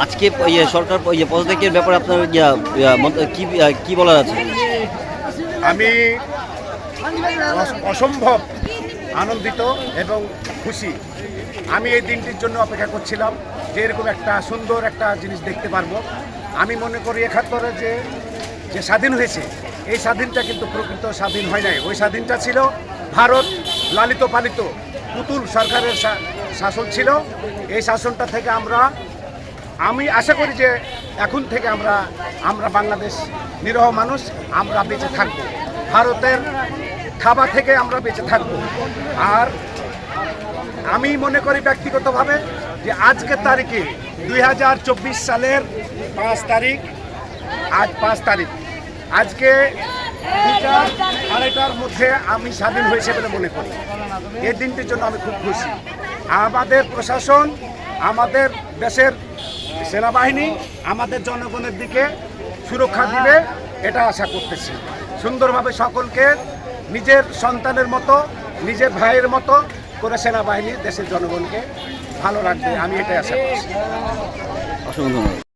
আজকে ইয়ে সরকার ইয়ে পদত্যাগের ব্যাপারে আপনার কি কি বলার আছে? আমি অস- অসম্ভব আনন্দিত এবং খুশি। আমি এই দিনটির জন্য অপেক্ষা করছিলাম যে এরকম একটা সুন্দর একটা জিনিস দেখতে পারব। আমি মনে করি একাত্তরে যে যে স্বাধীন হয়েছে, এই স্বাধীনটা কিন্তু প্রকৃত স্বাধীন হয় নাই। ওই স্বাধীনটা ছিল ভারত লালিত পালিত। পুতুল সরকারের শাসন ছিল। এই শাসনটা থেকে আমরা আমি আশা করি যে এখন থেকে আমরা আমরা বাংলাদেশ নিরহ মানুষ, আমরা বেঁচে থাকব। ভারতের খাবার থেকে আমরা বেঁচে থাকব। আর আমি মনে করি ব্যক্তিগতভাবে যে আজকের তারিখে দুই হাজার চব্বিশ সালের পাঁচ তারিখ, আজ পাঁচ তারিখ। আজকে দুইটা আড়াইটার মধ্যে আমি স্বাধীন হয়েছে বলে মনে করি। এই দিনটির জন্য আমি খুব খুশি। আমাদের প্রশাসন আমাদের দেশের সেনাবাহিনী আমাদের জনগণের দিকে সুরক্ষা দিবে, এটা আশা করতেছি। সুন্দরভাবে সকলকে নিজের সন্তানের মতো, নিজের ভাইয়ের মতো করে সেনাবাহিনী দেশের জনগণকে ভালো রাখবে, আমি এটাই আশা করছি। অসংখ্য